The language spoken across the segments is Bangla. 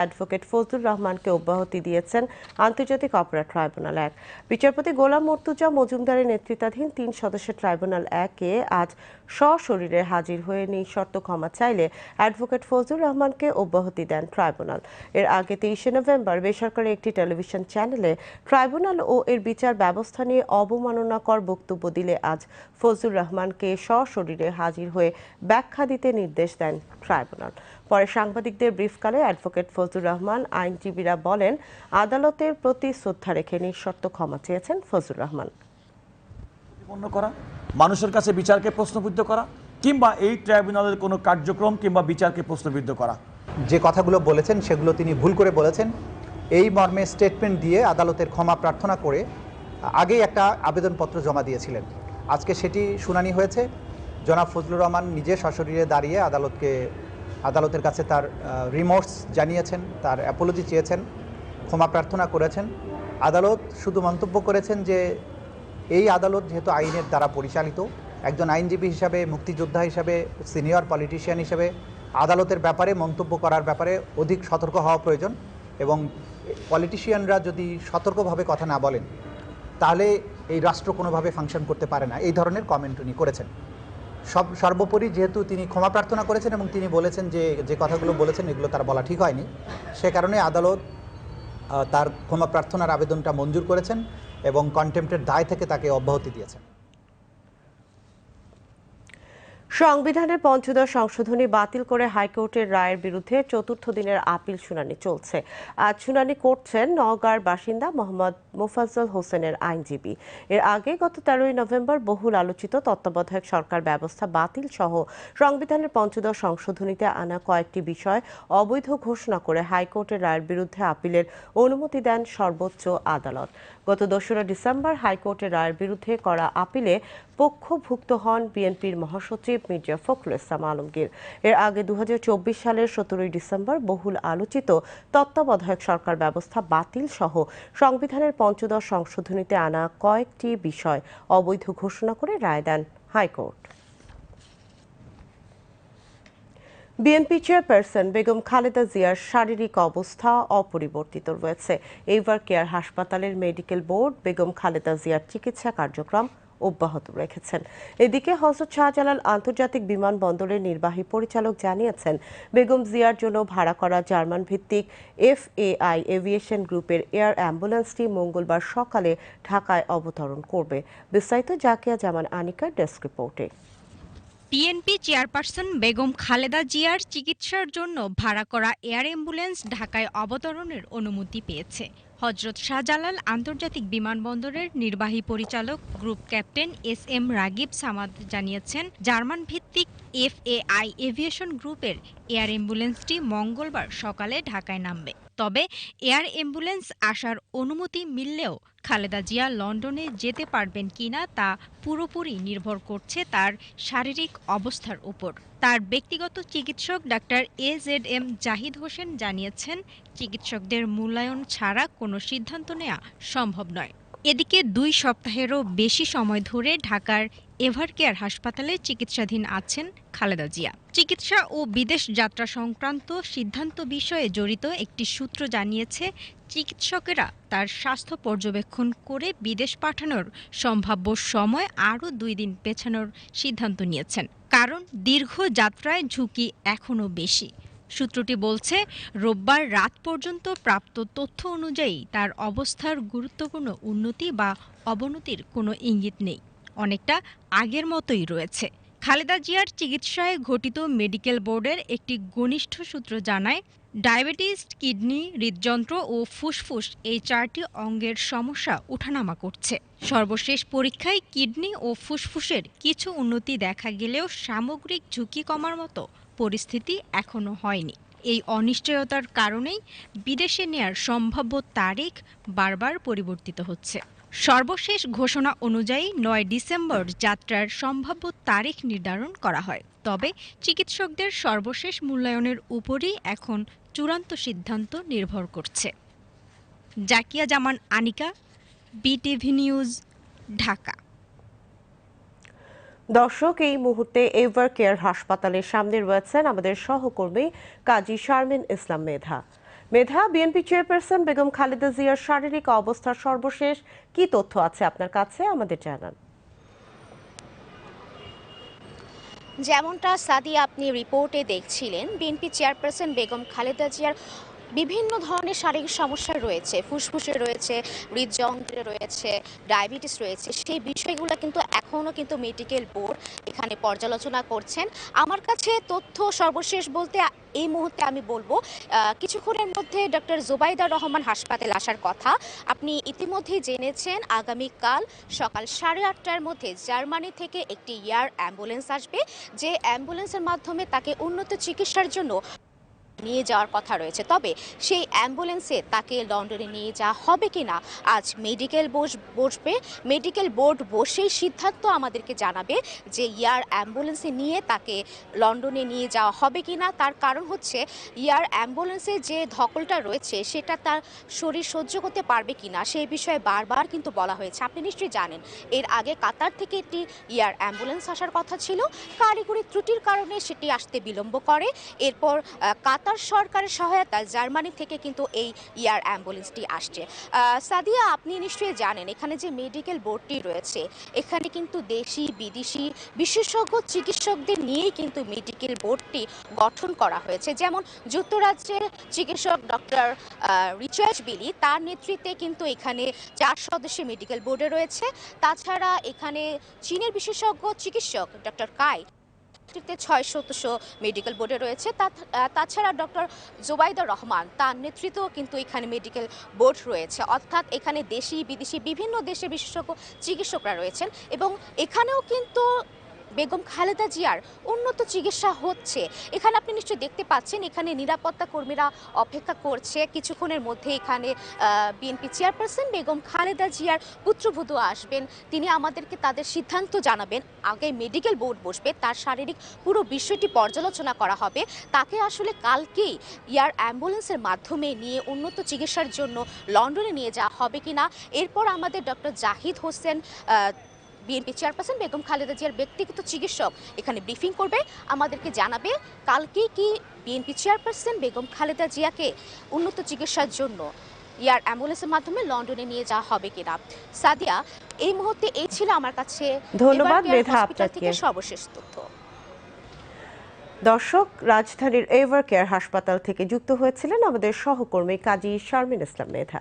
অ্যাডভোকেট ফজলুর রহমানকে অব্যাহতি দিয়েছেন আন্তর্জাতিক অপরাধ ট্রাইব্যুনাল এক। বিচারপতি গোলাম মর্তুজা মজুমদারের নেতৃত্বাধীন তিন সদস্যের ট্রাইব্যুনাল একে আজ সশরীরে হাজির হয়ে নিঃশর্ত ক্ষমা চাইলে অ্যাডভোকেট ফজলুর রহমানকে অব্যাহতি দেন ট্রাইব্যুনাল। এর আগে তেইশে নভেম্বর বেসরকারি একটি টেলিভিশন চ্যানেলে ট্রাইব্যুনাল ও এর বিচার ব্যবস্থা নিয়ে অবমাননাকর বক্তব্য দিলে আজ ফজলুর রহমানকে সশরীরে হাজির হয়ে ব্যাখ্যা দিতে নির্দেশ দেন ট্রাইব্যুনাল। পরে সাংবাদিকদের ব্রিফকালে অ্যাডভোকেট ফজলুর রহমান আইনজীবীরা বলেন, আদালতের প্রতি শ্রদ্ধা রেখে নিঃশর্ত ক্ষমা চেয়েছেন ফজলুর রহমান। প্রতিপন্ন করা, মানুষের কাছে বিচারকে প্রশ্নবিদ্ধ করা, কিংবা এই ট্রাইব্যুনালের কোনো কার্যক্রম কিংবা বিচারকে প্রশ্নবিদ্ধ করা। যে কথাগুলো বলেছেন, সেগুলো তিনি ভুল করে বলেছেন। এই মর্মে স্টেটমেন্ট দিয়ে আদালতের ক্ষমা প্রার্থনা করে আগেই একটা আবেদনপত্র জমা দিয়েছিলেন। আজকে সেটি শুনানি হয়েছে। জনাব ফজলুর রহমান নিজে সশরীরে দাঁড়িয়ে আদালতকে, আদালতের কাছে তার রিমোর্স জানিয়েছেন, তার অ্যাপোলজি চেয়েছেন, ক্ষমা প্রার্থনা করেছেন। আদালত শুধু মন্তব্য করেছেন যে এই আদালত যেহেতু আইনের দ্বারা পরিচালিত, একজন আইনজীবী হিসাবে, মুক্তিযোদ্ধা হিসাবে, সিনিয়র পলিটিশিয়ান হিসাবে আদালতের ব্যাপারে মন্তব্য করার ব্যাপারে অধিক সতর্ক হওয়া প্রয়োজন এবং পলিটিশিয়ানরা যদি সতর্কভাবে কথা না বলেন, তাহলে এই রাষ্ট্র কোনোভাবে ফাংশন করতে পারে না। এই ধরনের কমেন্ট উনি করেছেন। সব, সর্বোপরি যেহেতু তিনি ক্ষমা প্রার্থনা করেছেন এবং তিনি বলেছেন যে যে কথাগুলো বলেছেন এগুলো তার বলা ঠিক হয়নি। সে কারণে আদালত তার ক্ষমা প্রার্থনার আবেদনটা মঞ্জুর করেছেন। এবং কন্টেম্পটের দায় থেকে তাকে অব্যাহতি দিয়েছেন। সংবিধানের পঞ্চদশ সংশোধনী বাতিল করে হাইকোর্টের রায়ের বিরুদ্ধে চতুর্থ দিনের আপিল শুনানি চলছে। আজ শুনানি করছেন নওগাঁর বাসিন্দা মোহাম্মদ মোফাজ্জল হোসেনের আইনজীবী। এর আগে গত তেরোই নভেম্বর বহুল আলোচিত তত্ত্বাবধায়ক সরকার ব্যবস্থা বাতিল সহ সংবিধানের পঞ্চদশ সংশোধনীতে আনা কয়েকটি বিষয় অবৈধ ঘোষণা করে হাইকোর্টের রায়ের বিরুদ্ধে আপিলের অনুমতি দেন সর্বোচ্চ আদালত। গত দোসরা ডিসেম্বর হাইকোর্টের রায়ের বিরুদ্ধে করা আপিলে পক্ষভুক্ত হন বিএনপির মহাসচিব মির্জা ফখরুল ইসলাম আলমগীর। এর আগে দু হাজার চব্বিশ সালের সতেরোই ডিসেম্বর বহুল আলোচিত তত্ত্বাবধায়ক সরকার ব্যবস্থা বাতিল সহ সংবিধানের পঞ্চদশ সংশোধনীতে আনা কয়েকটি বিষয় অবৈধ ঘোষণা করে রায় দেন high court. BNP chairperson Begum Khaleda জিয়ার শারীরিক অবস্থা অপরিবর্তিত রয়েছে। এইভার কেয়ার হাসপাতালের মেডিকেল বোর্ড বেগম খালেদা জিয়ার চিকিৎসা কার্যক্রম অব্যাহত রেখেছেন। এদিকে হজরত শাহজালাল আন্তর্জাতিক বিমানবন্দরের নির্বাহী পরিচালক জানিয়েছেন, বেগম জিয়ার জন্য ভাড়া করা জার্মান ভিত্তিক এফ এফএআই এভিয়েশন গ্রুপের এয়ার অ্যাম্বুলেন্সটি মঙ্গলবার সকালে ঢাকায় অবতরণ করবে। বিস্তারিত জাকিয়া জামান আনিকার ডেস্ক রিপোর্টে। বিএনপি চেয়ারপারসন বেগম খালেদা জিয়ার চিকিৎসার জন্য ভাড়া করা এয়ার অ্যাম্বুলেন্স ঢাকায় অবতরণের অনুমতি পেয়েছে। হজরত শাহজালাল আন্তর্জাতিক বিমানবন্দরের নির্বাহী পরিচালক group captain S M Ragib Samad জানিয়েছেন জার্মান ভিত্তিক এফ এফএআই এভিয়েশন গ্রুপের এয়ার অ্যাম্বুলেন্সটি মঙ্গলবার সকালে ঢাকায় নামবে। তবে এয়ার অ্যাম্বুলেন্স আসার অনুমতি মিললেও খালেদা জিয়া লন্ডনে যেতে পারবেন কিনা তা পুরোপুরি নির্ভর করছে তার শারীরিক অবস্থার উপর। তার ব্যক্তিগত চিকিৎসক doctor A Z M Zahid Hossain জানিয়েছেন, চিকিৎসকদের মূল্যায়ন ছাড়া কোনো সিদ্ধান্ত নেওয়া সম্ভব নয়। এদিকে দুই সপ্তাহেরও বেশি সময় ধরে ঢাকার এভারকেয়ার হাসপাতালে চিকিৎসাধীন আছেন খালেদা জিয়া। চিকিৎসা ও বিদেশ যাত্রা সংক্রান্ত সিদ্ধান্ত বিষয়ে জড়িত একটি সূত্র জানিয়েছে, চিকিৎসকেরা তার স্বাস্থ্য পর্যবেক্ষণ করে বিদেশ পাঠানোর সম্ভাব্য সময় আরও দুই দিন পেছানোর সিদ্ধান্ত নিয়েছেন। কারণ দীর্ঘ যাত্রায় ঝুঁকি এখনও বেশি। সূত্রটি বলছে, রোববার রাত পর্যন্ত প্রাপ্ত তথ্য অনুযায়ী তার অবস্থার গুরুত্বপূর্ণ উন্নতি বা অবনতির কোনো ইঙ্গিত নেই। অনেকটা আগের মতোই রয়েছে। খালেদা জিয়ার চিকিৎসায় ঘটিত মেডিকেল বোর্ডের একটি ঘনিষ্ঠ সূত্র জানায়, ডায়াবেটিস, কিডনি, হৃদযন্ত্র ও ফুসফুস এই চারটি অঙ্গের সমস্যা ওঠানামা করছে। সর্বশেষ পরীক্ষায় কিডনি ও ফুসফুসের কিছু উন্নতি দেখা গেলেও সামগ্রিক ঝুঁকি কমার মতো পরিস্থিতি এখনও হয়নি। এই অনিশ্চয়তার কারণেই বিদেশে নেয়ার সম্ভাব্য তারিখ বারবার পরিবর্তিত হচ্ছে। সর্বশেষ ঘোষণা অনুযায়ী নয় ডিসেম্বর যাত্রার সম্ভাব্য তারিখ নির্ধারণ করা হয়। তবে চিকিৎসকদের সর্বশেষ মূল্যায়নের উপরই এখন চূড়ান্ত সিদ্ধান্ত নির্ভর করছে। Zakia Zaman, Anika, BTV news, Dhaka. দর্শক, এই মুহূর্তে এভার কেয়ার হাসপাতালের সামনে রয়েছেন আমাদের সহকর্মী কাজী শারমিন ইসলাম মেধা। মেধা, বিএনপি চেয়ারপারসন বেগম খালেদা জিয়ার শারীরিক অবস্থার সর্বশেষ কি তথ্য আছে আপনার কাছে? আমাদের জানান। যেমনটা সাদিয়া আপনি রিপোর্টে দেখছিলেন, বিএনপি চেয়ারপারসন বেগম খালেদা জিয়ার বিভিন্ন ধরনের শারীরিক সমস্যা রয়েছে, ফুসফুসে রয়েছে, হৃদযন্ত্রে রয়েছে, ডায়াবেটিস রয়েছে, সেই বিষয়গুলো কিন্তু এখনও কিন্তু মেডিকেল বোর্ড এখানে পর্যালোচনা করছেন। আমার কাছে তথ্য সর্বশেষ বলতে এই মুহূর্তে আমি বলব কিছুক্ষণের মধ্যে ডক্টর জুবাইদা রহমান হাসপাতালে আসার কথা। আপনি ইতিমধ্যেই জেনেছেন, আগামীকাল সকাল সাড়ে আটটার মধ্যে জার্মানি থেকে একটি এয়ার অ্যাম্বুলেন্স আসবে। যে অ্যাম্বুলেন্সের মাধ্যমে তাকে উন্নত চিকিৎসার জন্য নিয়ে যাওয়ার কথা রয়েছে। তবে সেই অ্যাম্বুলেন্সে তাকে লন্ডনে নিয়ে যাওয়া হবে কিনা আজ মেডিকেল বোর্ড বসবে। মেডিকেল বোর্ড বসেই সিদ্ধান্ত আমাদেরকে জানাবে যে ইয়ার অ্যাম্বুলেন্সে নিয়ে তাকে লন্ডনে নিয়ে যাওয়া হবে কিনা। তার কারণ হচ্ছে ইয়ার অ্যাম্বুলেন্সে যে ধকলটা রয়েছে সেটা তার শরীর সহ্য করতে পারবে কিনা সেই বিষয়ে বারবার কিন্তু বলা হয়েছে। আপনি নিশ্চয়ই জানেন এর আগে কাতার থেকে একটি ইয়ার অ্যাম্বুলেন্স আসার কথা ছিল। কারিগরি ত্রুটির কারণে সেটি আসতে বিলম্ব করে। এরপর আহ, কাতার সরকারের সহায়তায় জার্মানি থেকে কিন্তু এই ইয়ার অ্যাম্বুলেন্সটি আসছে। সাদিয়া, আপনি নিশ্চয়ই জানেন, এখানে যে মেডিকেল বোর্ডটি রয়েছে, এখানে কিন্তু দেশি, বিদেশি বিশেষজ্ঞ চিকিৎসকদের নিয়েই কিন্তু মেডিকেল বোর্ডটি গঠন করা হয়েছে। যেমন যুক্তরাজ্যের চিকিৎসক ডক্টর রিচার্ড বিলি, তার নেতৃত্বে কিন্তু এখানে চার সদস্যের মেডিকেল বোর্ডে রয়েছে। তাছাড়া এখানে চীনের বিশেষজ্ঞ চিকিৎসক ডক্টর কাই নেতৃত্বে ছয় সদস্য মেডিকেল বোর্ডে রয়েছে। তাছাড়া ডক্টর জোবাইদা রহমান তার নেতৃত্বেও কিন্তু এখানে মেডিকেল বোর্ড রয়েছে। অর্থাৎ এখানে দেশি, বিদেশি, বিভিন্ন দেশের বিশেষজ্ঞ চিকিৎসকরা রয়েছেন এবং এখানেও কিন্তু বেগম খালেদা জিয়ার উন্নত চিকিৎসা হচ্ছে। এখানে আপনি নিশ্চয়ই দেখতে পাচ্ছেন, এখানে নিরাপত্তা কর্মীরা অপেক্ষা করছে। কিছুক্ষণের মধ্যে এখানে বিএনপি চেয়ারপারসন বেগম খালেদা জিয়ার পুত্রবধূ আসবেন। তিনি আমাদেরকে তাদের সিদ্ধান্ত জানাবেন। আগে মেডিকেল বোর্ড বসবে, তার শারীরিক পুরো বিষয়টি পর্যালোচনা করা হবে। তাকে আসলে কালকেই এয়ার অ্যাম্বুলেন্সের মাধ্যমে নিয়ে উন্নত চিকিৎসার জন্য লন্ডনে নিয়ে যাওয়া হবে কিনা? এরপর আমাদের doctor Zahid Hossain BNP chairperson Begum Khaleda জিয়ার ব্যক্তিগত চিকিৎসক এখানে ব্রিফিং করবে। আমাদেরকে জানাবে কালকে কি বিএনপি চেয়ারপারসন বেগম খালেদা জিয়াকে উন্নত চিকিৎসার জন্য এয়ার অ্যাম্বুলেন্সের মাধ্যমে লন্ডনে নিয়ে যাওয়া হবে কিনা? সাদিয়া এই মুহূর্তে এই ছিল আমার কাছে ধন্যবাদ মেধা আপনাকে। থেকে সর্বশেষ তথ্য। দর্শক রাজধানীর এভার কেয়ার হাসপাতাল থেকে যুক্ত হয়েছিলেন আমাদের সহকর্মী কাজী শারমিন ইসলাম মেধা।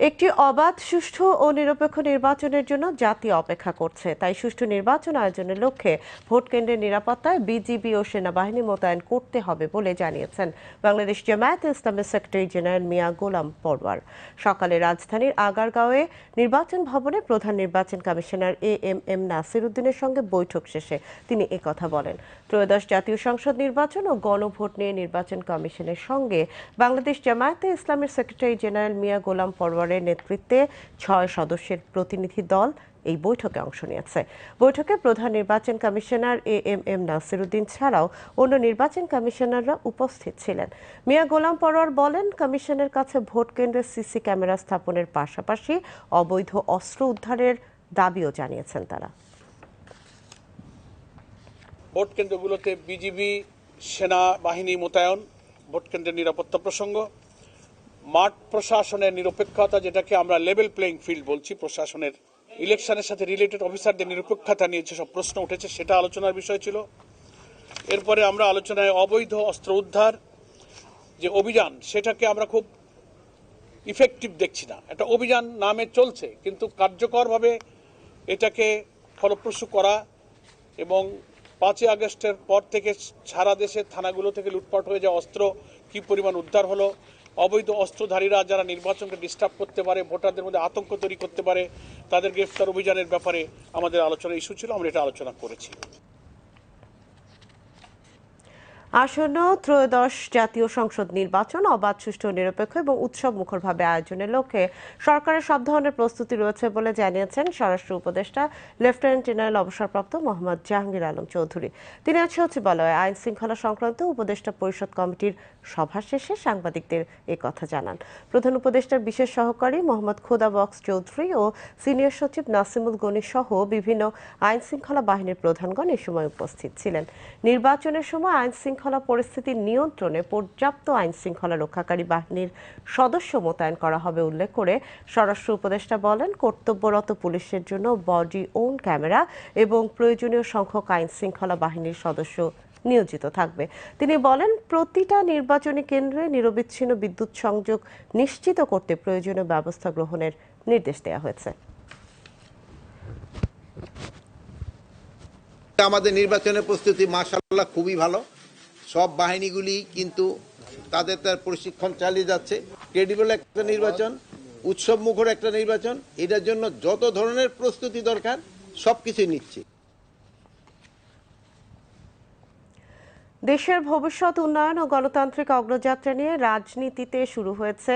একটি অবাধ, সুষ্ঠু ও নিরপেক্ষ নির্বাচনের জন্য জাতি অপেক্ষা করছে। তাই সুষ্ঠু নির্বাচন আয়োজনের লক্ষ্যে ভোট কেন্দ্রের নিরাপত্তায় বিজিবি ও সেনাবাহিনী মোতায়েন করতে হবে বলে জানিয়েছেন বাংলাদেশ জামায়াত ইসলামের সেক্রেটারি জেনারেল মিয়া গোলাম পরওয়ার। সকালে রাজধানীর আগারগাঁওয়ে নির্বাচন ভবনে প্রধান নির্বাচন commissioner A M M Nasir উদ্দিনের সঙ্গে বৈঠক শেষে তিনি একথা বলেন। ত্রয়োদশ জাতীয় সংসদ নির্বাচন ও গণভোট নিয়ে নির্বাচন কমিশনের সঙ্গে বাংলাদেশ জামায়াতে ইসলামের সেক্রেটারি জেনারেল মিয়া গোলাম পরওয়ারের নেতৃত্বে ছয় সদস্যের প্রতিনিধি দল এই বৈঠকে অংশ নিয়েছে। বৈঠকে প্রধান নির্বাচন commissioner A M M Nasiruddin ছাড়াও অন্য নির্বাচন কমিশনাররা উপস্থিত ছিলেন। মিয়া গোলাম পরোয়ার বলেন, কমিশনের কাছে ভোট কেন্দ্রে সিসি ক্যামেরা স্থাপনের পাশাপাশি অবৈধ অস্ত্র উদ্ধারের দাবিও জানিয়েছেন তারা। ভোট কেন্দ্রগুলোতে বিজিবি, সেনাবাহিনী মোতায়েন, ভোট কেন্দ্রের নিরাপত্তা প্রসঙ্গ মাঠ প্রশাসনের নিরপেক্ষতা, যেটাকে আমরা লেভেল প্লেইং ফিল্ড বলছি, প্রশাসনের ইলেকশনের সাথে রিলেটেড অফিসারদের নিরপেক্ষতা নিয়ে যেসব প্রশ্ন উঠেছে, সেটা আলোচনার বিষয় ছিল। এরপরে আমরা আলোচনায় অবৈধ অস্ত্র উদ্ধার, যে অভিযান, সেটাকে আমরা খুব ইফেক্টিভ দেখছি না। একটা অভিযান নামে চলছে, কিন্তু কার্যকরভাবে এটাকে ফলপ্রসূ করা এবং পাঁচই আগস্টের পর থেকে সারা দেশের থানাগুলো থেকে লুটপাট হয়ে যাওয়া অস্ত্র কি পরিমাণ উদ্ধার হলো অবৈধ অস্ত্রধারীরা যারা নির্বাচনকে ডিস্টার্ব করতে পারে, ভোটারদের মধ্যে আতঙ্ক তৈরি করতে পারে, তাদের গ্রেফতার অভিযানের ব্যাপারে আমাদের আলোচনা ইস্যু ছিল, আমরা এটা আলোচনা করেছি। আসন্ন ত্রয়োদশ জাতীয় সংসদ নির্বাচন, অবাধ, সুষ্ঠু, নিরপেক্ষ এবং উৎসব মুখরভাবে আয়োজনের লক্ষ্যে সরকারের সব ধরনের প্রস্তুতি রয়েছে বলে জানিয়েছেন স্বরাষ্ট্র উপদেষ্টা লেফটেন্যান্ট জেনারেল অবসরপ্রাপ্ত মোহাম্মদ জাহাঙ্গীর আলম চৌধুরী। তিনি আজ সচিবালয়ে আইন শৃঙ্খলা সংক্রান্ত উপদেষ্টা পরিষদ কমিটির সভা শেষে সাংবাদিকদের এ কথা জানান। প্রধান উপদেষ্টার বিশেষ সহকারী মোহাম্মদ খোদা বক্স চৌধুরী ও সিনিয়র সচিব নাসিমুল গনি সহ বিভিন্ন আইন শৃঙ্খলা বাহিনীর প্রধানগণ এ সময় উপস্থিত ছিলেন। নির্বাচনের সময় আইন শৃঙ্খলা শৃঙ্খলা পরিস্থিতি নিয়ন্ত্রণে পর্যাপ্ত আইন শৃঙ্খলা রক্ষাকারী বাহিনীর সদস্য মোতায়েন করা হবে উল্লেখ করে স্বরাষ্ট্র উপদেষ্টা বলেন, কর্তব্যরত পুলিশের জন্য বডি ওন ক্যামেরা এবং প্রয়োজনীয় সংখ্যক আইন শৃঙ্খলা বাহিনীর সদস্য নিয়োজিত থাকবে। তিনি বলেন, প্রতিটা নির্বাচনী কেন্দ্রে নিরবিচ্ছিন্ন বিদ্যুৎ সংযোগ নিশ্চিত করতে প্রয়োজনীয় ব্যবস্থা গ্রহণের নির্দেশ দেওয়া হয়েছে। আমাদের নির্বাচনের প্রস্তুতি মাসাল্লাহ খুবই ভালো। সব বাহিনীগুলি কিন্তু তাদের তার প্রশিক্ষণ চালিয়ে যাচ্ছে। ক্রেডিবল একটা নির্বাচন, উৎসব মুখর একটা নির্বাচন, এটার জন্য যত ধরনের প্রস্তুতি দরকার সব কিছুই নিচ্ছে। দেশের ভবিষ্যৎ উন্নয়ন ও গণতান্ত্রিক অগ্রযাত্রা নিয়ে রাজনীতিতে শুরু হয়েছে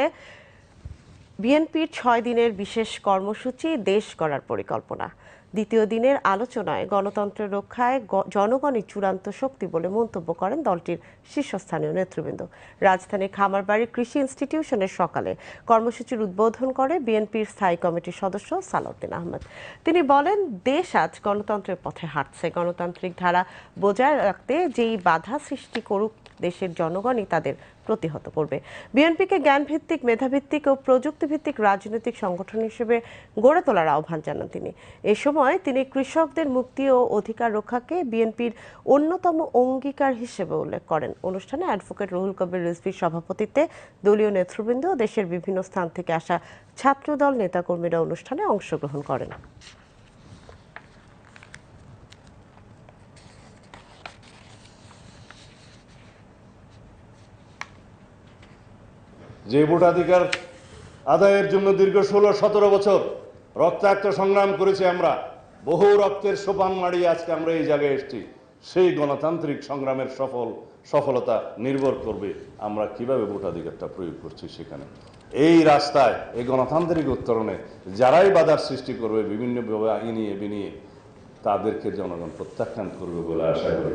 বিএনপির ছয় দিনের বিশেষ কর্মসূচি, দেশ করার পরিকল্পনা। দ্বিতীয় দিনের আলোচনায় গণতন্ত্রের রক্ষায় জনগণের চূড়ান্ত শক্তি বলে মন্তব্য করেন দলটির শীর্ষস্থানীয় নেতৃবৃন্দ। রাজধানীর খামারবাড়ি কৃষি ইনস্টিটিউশনের সকালে কর্মসূচির উদ্বোধন করে বিএনপির স্থায়ী কমিটির সদস্য সালাউদ্দিন আহমেদ। তিনি বলেন, দেশ আজ গণতন্ত্রের পথে হাঁটছে। গণতান্ত্রিক ধারা বজায় রাখতে যেই বাধা সৃষ্টি করুক দেশের জনগণই তাদের প্রতিহত করবে। বিএনপিকে জ্ঞানভিত্তিক, মেধাভিত্তিক ও প্রযুক্তিভিত্তিক রাজনৈতিক সংগঠন হিসেবে গড়ে তোলার আহ্বান জানান তিনি। এ সময় তিনি কৃষকদের মুক্তি ও অধিকার রক্ষাকে বিএনপির অন্যতম অঙ্গীকার হিসেবে উল্লেখ করেন। অনুষ্ঠানে অ্যাডভোকেট রুহুল কবির রিজভির সভাপতিত্বে দলীয় নেতৃবৃন্দ দেশের বিভিন্ন স্থান থেকে আসা ছাত্রদল, নেতাকর্মীরা অনুষ্ঠানে অংশগ্রহণ করেন। যে ভোটাধিকার আদায়ের জন্য দীর্ঘ ষোলো, সতেরো বছর রক্তাক্ত সংগ্রাম করেছি আমরা, বহু রক্তের সোপান মাড়িয়ে আজকে আমরা এই জায়গায় এসেছি। সেই গণতান্ত্রিক সংগ্রামের সফল, সফলতা নির্ভর করবে আমরা কীভাবে ভোটাধিকারটা প্রয়োগ করছি সেখানে। এই রাস্তায়, এই গণতান্ত্রিক উত্তরণে যারাই বাধার সৃষ্টি করবে বিভিন্নভাবে ইনিয়ে বিনিয়ে তাদেরকে জনগণ প্রত্যাখ্যান করবে বলে আশা করি।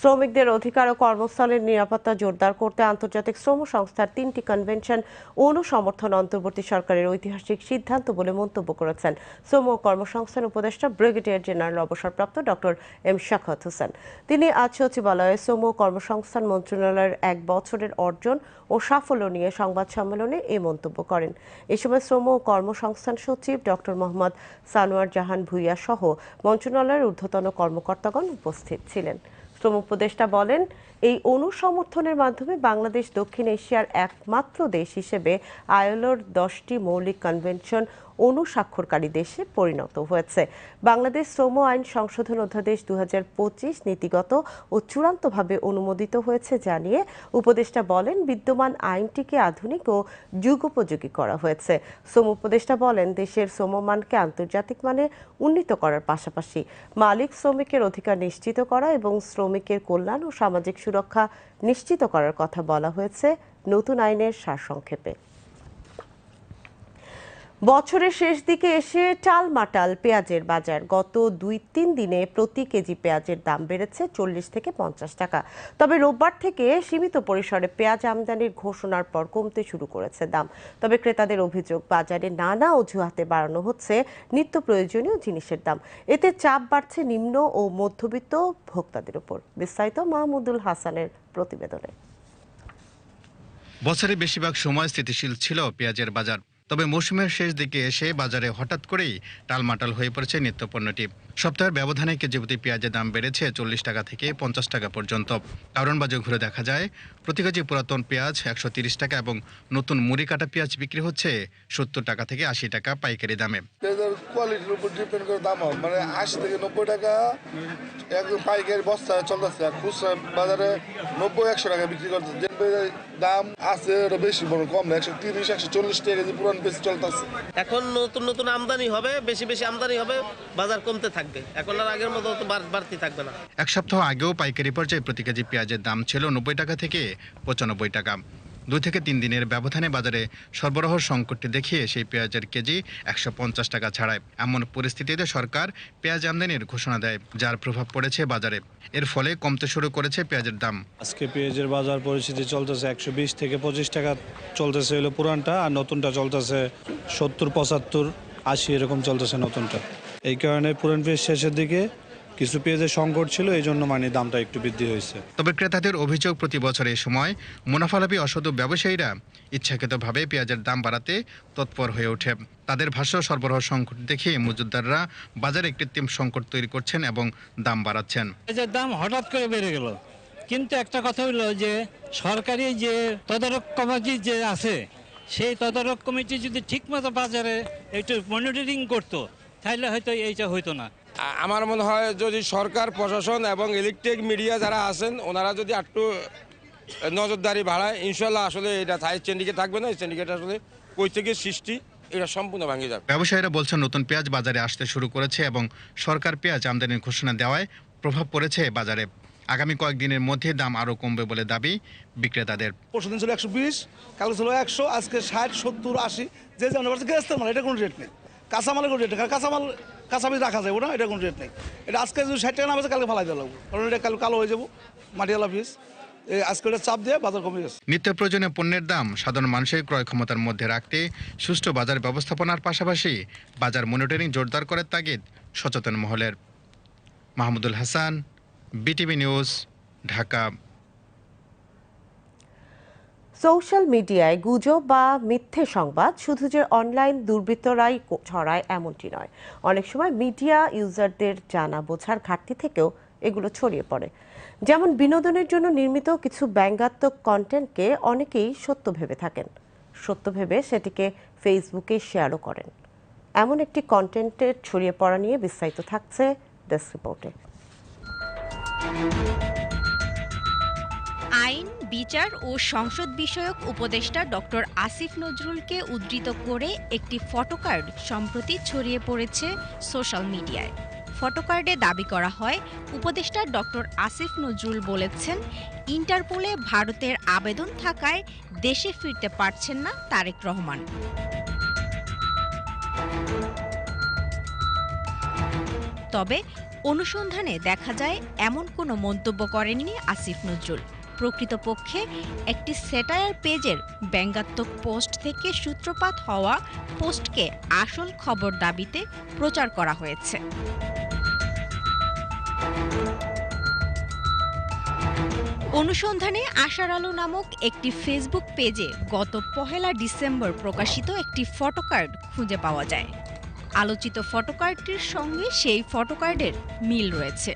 শ্রমিকদের অধিকার ও কর্মস্থলের নিরাপত্তা জোরদার করতে আন্তর্জাতিক শ্রম সংস্থার তিনটি কনভেনশন অনুসমর্থন অন্তর্বর্তী সরকারের ঐতিহাসিক সিদ্ধান্ত বলে মন্তব্য করেছেন। শ্রম ও কর্মসংস্থান উপদেষ্টা, ব্রিগেডিয়ার জেনারেল অবসরপ্রাপ্ত ডক্টর এম শাখাত হোসেন। তিনি আজ সচিবালয়ে শ্রম ও কর্মসংস্থান মন্ত্রণালয়ের এক বছরের অর্জন ও সাফল্য নিয়ে সংবাদ সম্মেলনে এই মন্তব্য করেন। এ সময় শ্রম ও কর্মসংস্থান সচিব ডক্টর মোহাম্মদ সানোয়ার জাহান ভুইয়া সহ মন্ত্রণালয়ের ঊর্ধ্বতন কর্মকর্তাগণ উপস্থিত ছিলেন। শ্রম উপদেষ্টা বলেন, এই অনুসমর্থনের মাধ্যমে বাংলাদেশ দক্ষিণ এশিয়ার একমাত্র দেশ হিসেবে আয়োলোর দশটি মৌলিক কনভেনশন অনুস্বাক্ষরকারী দেশে পরিণত হয়েছে। বাংলাদেশ শ্রম আইন সংশোধন অধ্যাদেশ দুহাজার পঁচিশ নীতিগত ও চূড়ান্তভাবে অনুমোদিত হয়েছে জানিয়ে উপদেষ্টা বলেন, বিদ্যমান আইনটিকে আধুনিক ও যুগোপযোগী করা হয়েছে। শ্রম উপদেষ্টা বলেন, দেশের শ্রমমানকে আন্তর্জাতিক মানে উন্নীত করার পাশাপাশি মালিক শ্রমিকের অধিকার নিশ্চিত করা এবং শ্রমিকের কল্যাণ ও সামাজিক সুরক্ষা নিশ্চিত করার কথা বলা হয়েছে নতুন আইনের সারসংক্ষেপে। বছরের শেষ দিকে এসে টালমাটাল পেঁয়াজের বাজার। গত দুই তিন দিনে প্রতি কেজি পেঁয়াজের দাম বেড়েছে চল্লিশ থেকে পঞ্চাশ টাকা। তবে রোববার থেকে সীমিত পরিসরে পেঁয়াজ আমদানির ঘোষণার পর কমতে শুরু করেছে দাম। তবে ক্রেতাদের অভিযোগ, বাজারে নানা অজুহাতে বাড়ানো হচ্ছে নিত্য প্রয়োজনীয় জিনিসের দাম। এতে চাপ বাড়ছে নিম্ন ও মধ্যবিত্ত ভোক্তাদের উপর। বিস্তারিত মাহমুদুল হাসানের প্রতিবেদনে। বছরের বেশিরভাগ সময় স্থিতিশীল ছিল পেঁয়াজের বাজার। তবে মৌসুমের শেষ দিকে এসে বাজারে হঠাৎ করেই টালমাটাল হয়ে পড়েছে নিত্যপণ্যটি। সপ্তাহের ব্যবধানে কেজি প্রতি পেঁয়াজের দাম বেড়েছে চল্লিশ টাকা থেকে পঞ্চাশ টাকা পর্যন্ত। কারণ বাজার ঘুরে দেখা যায় প্রতি কেজি পুরাতন পেঁয়াজ একশো তিরিশ টাকা এবং নতুন মুড়ি কাটা পেঁয়াজ বিক্রি হচ্ছে সত্তর টাকা থেকে আশি টাকা পাইকারি দামে। কোয়ালিটির উপর ডিপেন্ড করে দাম হয়। মানে আশি থেকে নব্বই টাকা একদম পাইকারি বস্তা চলতেছে। খুচরা বাজারে নব্বই একশো টাকা বিক্রি করতেছে। যে দাম আছে বেশি বড় কম না। একশো তিরিশ একশো চল্লিশ টাকা কেজি পুরান পেঁয়াজ চলতেছে। এখন নতুন নতুন আমদানি হবে বেশি বেশি আমদানি হবে বাজার কমতে থাকবে। এখন আর আগের মতো তো বাড়তি থাকবে না। এক সপ্তাহ আগেও পাইকারি পর্যায়ে প্রতি কেজি পেঁয়াজের দাম ছিল নব্বই টাকা থেকে পঁচানব্বই টাকা। দুই থেকে তিন দিনের ব্যবধানে বাজারে সরবরাহ সংকটটি দেখিয়ে সেই পেঁয়াজের কেজি একশো পঞ্চাশ টাকা ছাড়ায়। এমন পরিস্থিতিতে সরকার পেঁয়াজ আমদানির ঘোষণা দেয় যার প্রভাব পড়েছে বাজারে। এর ফলে কমতে শুরু করেছে পেঁয়াজের দাম। আজকে পেঁয়াজের বাজার পরিস্থিতি চলতেছে একশো বিশ থেকে পঁচিশ টাকা। চলতেছে হলো পুরানটা আর নতুনটা চলতেছে সত্তর পঁচাত্তর আশি এরকম চলতেছে নতুনটা। এই কারণে পুরান পেঁয়াজ শেষের দিকে কিছু পেঁয়াজের সংকট ছিল এই জন্য মানে দামটা একটু বৃদ্ধি হয়েছে। তবে ক্রেতাদের অভিযোগ প্রতি বছর এই সময় মুনাফালাভী অসাধু ব্যবসায়ীরা ইচ্ছাকৃতভাবে পেঁয়াজের দাম বাড়াতে তৎপর হয়ে ওঠে। তাদের ভাষ্য সরবরাহ সংকট দেখে মজুতদাররা বাজারে কৃত্রিম সংকট তৈরি করছেন এবং দাম বাড়াচ্ছেন। পেঁয়াজের দাম হঠাৎ করে বেড়ে গেল। কিন্তু একটা কথা হলো যে সরকারি যে তদারক কমিটি যে আছে সেই তদারক কমিটি যদি ঠিকমতো বাজারে একটু মনিটরিং করতো তাহলে হয়তো এইটা হইতো না। আমার মনে হয় যদি সরকার প্রশাসন এবং ইলেকট্রিক মিডিয়া যারা আছেন ওনারা যদি একটু নজরদারি বাড়ায় ইনশাল্লাহ আসলে এটা থাই চেন্ডিকে থাকবে না এই চেন্ডিকেট আসলে কই থেকে সৃষ্টি এটা সম্পূর্ণ ভাঙে যাবে। ব্যবসায়ীরা বলছেন নতুন পেঁয়াজ বাজারে আসতে শুরু করেছে এবং সরকার পেঁয়াজ আমদানির ঘোষণা দেওয়ায় প্রভাব পড়েছে বাজারে। আগামী কয়েকদিনের মধ্যে দাম আরও কমবে বলে দাবি বিক্রেতাদের। পরশু দিন ছিল একশো বিশ কালকে ছিল একশো আজকে ষাট সত্তর আশি যে পারছে গ্যাস মাল এটা কোনো রেট নেই। কাঁচামালের কোনো রেট নেই। কাঁচামাল কাঁচামাল রাখা যাবে না এটা কোনো রেট নেই। এটা আজকে যদি ষাট টাকা না কালকে ফালাই দেওয়া লাগবে। কারণ এটা কাল কালো হয়ে যাব, মাটিওয়ালা পিস। চাপ বাজার নিত্য প্রয়োজনীয় পণ্যের দাম সাধারণ মানুষের ক্রয় ক্ষমতার মধ্যে রাখতে সুষ্ঠু বাজার ব্যবস্থাপনার পাশাপাশি বাজার মনিটরিং জোরদার করার তাগিদ সচেতন মহলের। Mahmudul Hasan, BTV news, Dhaka. Social মিডিয়ায় গুজব বা মিথ্যে সংবাদ শুধু যে অনলাইন দুর্বৃত্তরাই ছড়ায় এমনটি নয়। অনেক সময় মিডিয়া ইউজারদের জানা বোঝার ঘাটতি থেকেও এগুলো ছড়িয়ে পড়ে। যেমন বিনোদনের জন্য নির্মিত কিছু ব্যঙ্গাত্মক কন্টেন্টকে অনেকেই সত্য ভেবে থাকেন। সত্য ভেবে সেটিকে ফেসবুকে শেয়ারও করেন। এমন একটি কন্টেন্টের ছড়িয়ে পড়া নিয়ে বিস্তারিত থাকছে ডেস্ক রিপোর্টে বিচার ও সংসদ বিষয়ক উপদেষ্টা ডক্টর আসিফ নজরুলকে উদ্ধৃত করে একটি ফটোকার্ড সম্প্রতি ছড়িয়ে পড়েছে সোশ্যাল মিডিয়ায়। ফটোকার্ডে দাবি করা হয়, উপদেষ্টা ডক্টর আসিফ নজরুল বলেছেন, ইন্টারপোলে ভারতের আবেদন থাকায় দেশে ফিরতে পারছেন না তারেক রহমান। তবে অনুসন্ধানে দেখা যায়, এমন কোনো মন্তব্য করেননি আসিফ নজরুল। প্রকৃতপক্ষে একটি স্যাটায়ার পেজের ব্যঙ্গাত্মক পোস্ট থেকে সূত্রপাত হওয়া পোস্টকে আসল খবর দাবিতে প্রচার করা হয়েছে। অনুসন্ধানে আশার আলো নামক একটি ফেসবুক পেজে গত পহেলা ডিসেম্বর প্রকাশিত একটি ফটোকার্ড খুঁজে পাওয়া যায়। আলোচিত ফটোকার্ডটির সঙ্গে সেই ফটোকার্ডের মিল রয়েছে।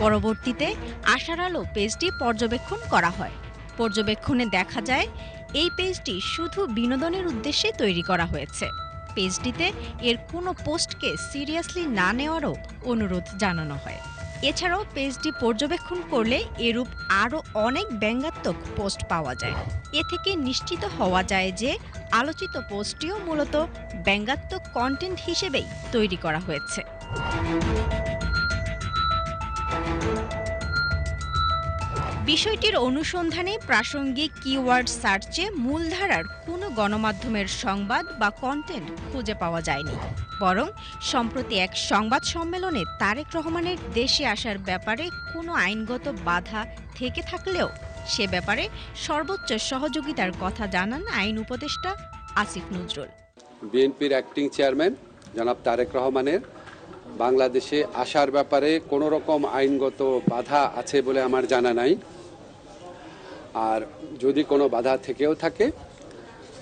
পরবর্তীতে আশার আলো পেজটি পর্যবেক্ষণ করা হয়। পর্যবেক্ষণে দেখা যায়, এই পেজটি শুধু বিনোদনের উদ্দেশ্যে তৈরি করা হয়েছে। পেজটিতে এর কোনো পোস্টকে সিরিয়াসলি না নেওয়ারও অনুরোধ জানানো হয়। এছাড়াও পেজটি পর্যবেক্ষণ করলে এরূপ আরও অনেক ব্যঙ্গাত্মক পোস্ট পাওয়া যায়। এ থেকে নিশ্চিত হওয়া যায় যে, আলোচিত পোস্টটিও মূলত ব্যঙ্গাত্মক কন্টেন্ট হিসেবেই তৈরি করা হয়েছে। বিষয়টির অনুসন্ধানে প্রাসঙ্গিক কিওয়ার্ড সার্চে মূলধারার কোনো গণমাধ্যমের সংবাদ বা কন্টেন্ট খুঁজে পাওয়া যায়নি। বরং, সম্প্রতি এক সংবাদ সম্মেলনে তারেক রহমানের দেশে আসার ব্যাপারে কোনো আইনগত বাধা থেকে থাকলেও সে ব্যাপারে সর্বোচ্চ সহযোগিতার কথা জানান আইন উপদেষ্টা আসিফ নজরুল। বিএনপির অ্যাক্টিং চেয়ারম্যান জনাব তারেক রহমানের, বাংলাদেশে আসার ব্যাপারে কোনো রকম আইনগত বাধা আছে বলে আমার জানা নাই। আর যদি কোনো বাধা থেকেও থাকে,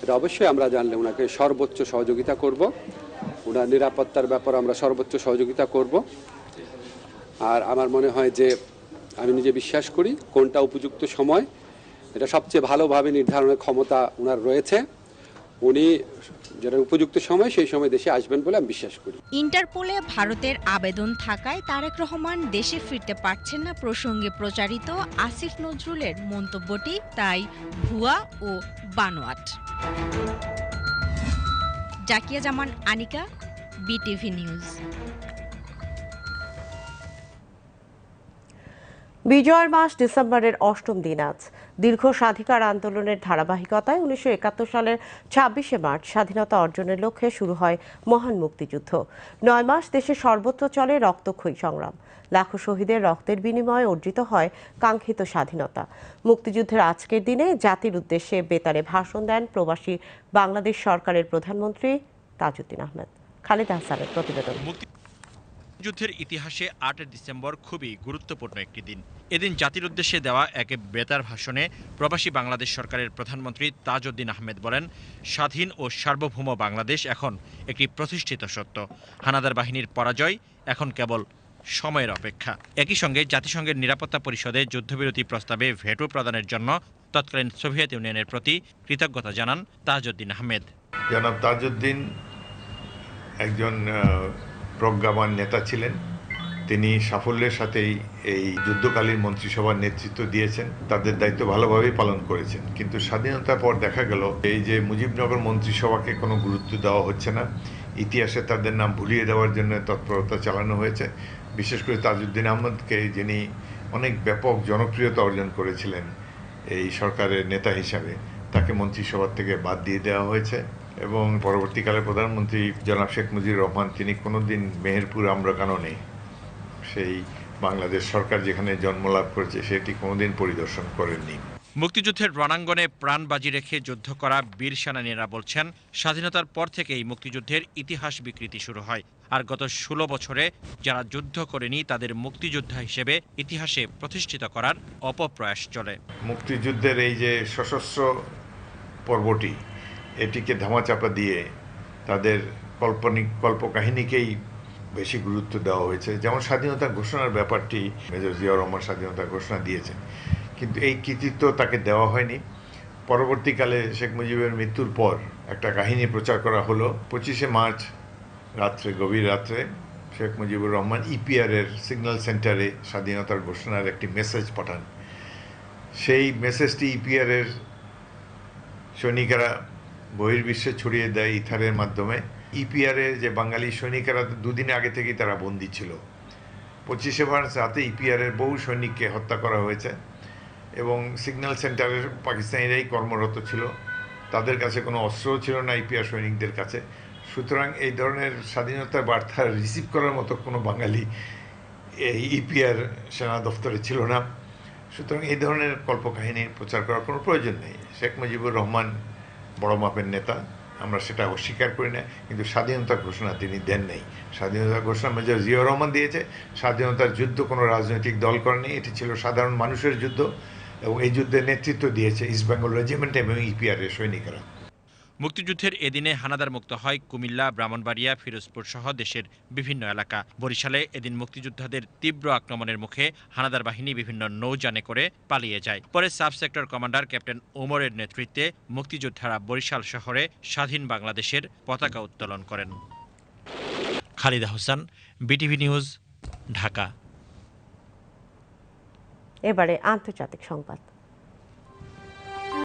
এটা অবশ্যই আমরা জানলে ওনাকে সর্বোচ্চ সহযোগিতা করব। ওনার নিরাপত্তার ব্যাপারে আমরা সর্বোচ্চ সহযোগিতা করব। আর আমার মনে হয় যে আমি নিজে বিশ্বাস করি কোনটা উপযুক্ত সময়, এটা সবচেয়ে ভালোভাবে নির্ধারণের ক্ষমতা ওনার রয়েছে। উনি যেটা উপযুক্ত সময়, সেই সময় দেশে আসবেন বলে আমি বিশ্বাস করি। ইন্টারপোলে ভারতের আবেদন থাকায় তারেক রহমান দেশে ফিরতে পারছেন না প্রসঙ্গে প্রচারিত আসিফ নজরুলের মন্তব্যটি, তাই ভুয়া ও বানোয়াট। Zakia Zaman, Anika, BTV news. বিজয়ের মাস ডিসেম্বরের অষ্টম দিন আজ। দীর্ঘ স্বাধিকার আন্দোলনের ধারাবাহিকতায় উনিশশো একাত্তর সালের ছাব্বিশে মার্চ স্বাধীনতা অর্জনের লক্ষ্যে শুরু হয় মহান মুক্তিযুদ্ধ। নয় মাস দেশে সর্বত্র চলে রক্তক্ষয়ী সংগ্রাম। লাখো শহীদের রক্তের বিনিময়ে অর্জিত হয় কাঙ্ক্ষিত স্বাধীনতা। মুক্তিযুদ্ধের আজকের দিনে জাতির উদ্দেশ্যে বেতারে ভাষণ দেন প্রবাসী বাংলাদেশ সরকারের প্রধানমন্ত্রী তাজউদ্দিন আহমেদ। খালিদ হাসানের প্রতিবেদন। যুদ্ধের ইতিহাসে আট ডিসেম্বর খুবই গুরুত্বপূর্ণ একটি দিন। এদিন জাতির উদ্দেশ্যে দেওয়া এক বেতার ভাষণে প্রবাসী বাংলাদেশ সরকারের প্রধানমন্ত্রী তাজউদ্দিন আহমেদ বলেন, স্বাধীন ও সার্বভৌম বাংলাদেশ এখন একটি প্রতিষ্ঠিত সত্য। হানাদার বাহিনীর পরাজয় এখন কেবল সময়ের অপেক্ষা। একই সঙ্গে জাতিসংঘের নিরাপত্তা পরিষদে যুদ্ধবিরতি প্রস্তাবে ভেটো প্রদানের জন্য তৎকালীন সোভিয়েত ইউনিয়নের প্রতি কৃতজ্ঞতা জানান তাজউদ্দিন আহমেদ। জনাব তাজউদ্দিন একজন প্রজ্ঞাবান নেতা ছিলেন। তিনি সাফল্যের সাথেই এই যুদ্ধকালীন মন্ত্রিসভার নেতৃত্ব দিয়েছেন। তাদের দায়িত্ব ভালোভাবেই পালন করেছেন। কিন্তু স্বাধীনতার পর দেখা গেল, এই যে মুজিবনগর মন্ত্রিসভাকে কোনো গুরুত্ব দেওয়া হচ্ছে না। ইতিহাসে তাদের নাম ভুলিয়ে দেওয়ার জন্য তৎপরতা চালানো হয়েছে। বিশেষ করে তাজউদ্দিন আহমদকে, যিনি অনেক ব্যাপক জনপ্রিয়তা অর্জন করেছিলেন এই সরকারের নেতা হিসাবে, তাকে মন্ত্রিসভা থেকে বাদ দিয়ে দেওয়া হয়েছে। এবং পরবর্তীকালে প্রধানমন্ত্রী জনাব শেখ মুজিবুর রহমান তিনি কোনোদিন মেহেরপুর আম্রকানও নেই। সেই বাংলাদেশ সরকার যেখানে জন্মলাভ করেছে সেটি কোনোদিন পরিদর্শন করেননি। মুক্তিযুদ্ধের রণাঙ্গনে প্রাণ বাজি রেখে যুদ্ধ করা বীর সেনানীরা বলছেন স্বাধীনতার পর থেকেই মুক্তিযুদ্ধের ইতিহাস বিকৃতি শুরু হয়। আর গত ষোলো বছরে যারা যুদ্ধ করেনি তাদের মুক্তিযোদ্ধা হিসেবে ইতিহাসে প্রতিষ্ঠিত করার অপপ্রয়াস চলে। মুক্তিযুদ্ধের এই যে সশস্ত্র পর্বটি এটিকে ধামাচাপা দিয়ে তাদের কল্পনিক কল্পকাহিনীকেই বেশি গুরুত্ব দেওয়া হয়েছে। যেমন স্বাধীনতা ঘোষণার ব্যাপারটি মেজর জিয়াউর রহমান স্বাধীনতা ঘোষণা দিয়েছেন। কিন্তু এই কৃতিত্ব তাকে দেওয়া হয়নি। পরবর্তীকালে শেখ মুজিবের মৃত্যুর পর একটা কাহিনী প্রচার করা হলো। পঁচিশে মার্চ রাত্রে, গভীর রাত্রে শেখ মুজিবুর রহমান ইপিআরের সিগন্যাল সেন্টারে স্বাধীনতার ঘোষণার একটি মেসেজ পাঠান। সেই মেসেজটি ইপিআরের সৈনিকেরা বহির্বিশ্বে ছড়িয়ে দেয় ইথারের মাধ্যমে। ইপিআরের যে বাঙালি সৈনিকেরা দুদিন আগে থেকেই তারা বন্দী ছিল। পঁচিশে মার্চ রাতে ইপিআরের বহু সৈনিককে হত্যা করা হয়েছে এবং সিগন্যাল সেন্টারের পাকিস্তানিরাই কর্মরত ছিল। তাদের কাছে কোনো অস্ত্রও ছিল না ইপিআর সৈনিকদের কাছে। সুতরাং এই ধরনের স্বাধীনতার বার্তা রিসিভ করার মতো কোনো বাঙালি এই ইপিআর সেনা দফতরে ছিল না। সুতরাং এই ধরনের কল্পকাহিনীর প্রচার করার কোনো প্রয়োজন নেই। শেখ মুজিবুর রহমান বড় মাপের নেতা, আমরা সেটা অস্বীকার করি না, কিন্তু স্বাধীনতা ঘোষণা তিনি দেন নাই। স্বাধীনতা ঘোষণা মেজর জিয়া রহমান দিয়েছে, স্বাধীনতার যুদ্ধ কোনো রাজনৈতিক দল করেনি, এটি ছিল সাধারণ মানুষের যুদ্ধ, এবং এই যুদ্ধের নেতৃত্ব দিয়েছে ইস্ট বেঙ্গল রেজিমেন্ট এবং ইপিআরের সৈনিকেরা। মুক্তিযুদ্ধের এদিনে হানাদার মুক্ত হয় কুমিল্লা, ব্রাহ্মণবাড়িয়া, ফিরোজপুর সহ দেশের বিভিন্ন এলাকা। বরিশালে এদিন মুক্তিযোদ্ধাদের তীব্র আক্রমণের মুখে হানাদার বাহিনী বিভিন্ন নৌযানে করে পালিয়ে যায়। পরে সাব সেক্টর কমান্ডার ক্যাপ্টেন ওমরের নেতৃত্বে মুক্তিযোদ্ধারা বরিশাল শহরে স্বাধীন বাংলাদেশের পতাকা উত্তোলন করেন। Khalida Hossain, BTV news, Dhaka. এবারে আন্তর্জাতিক সংবাদ।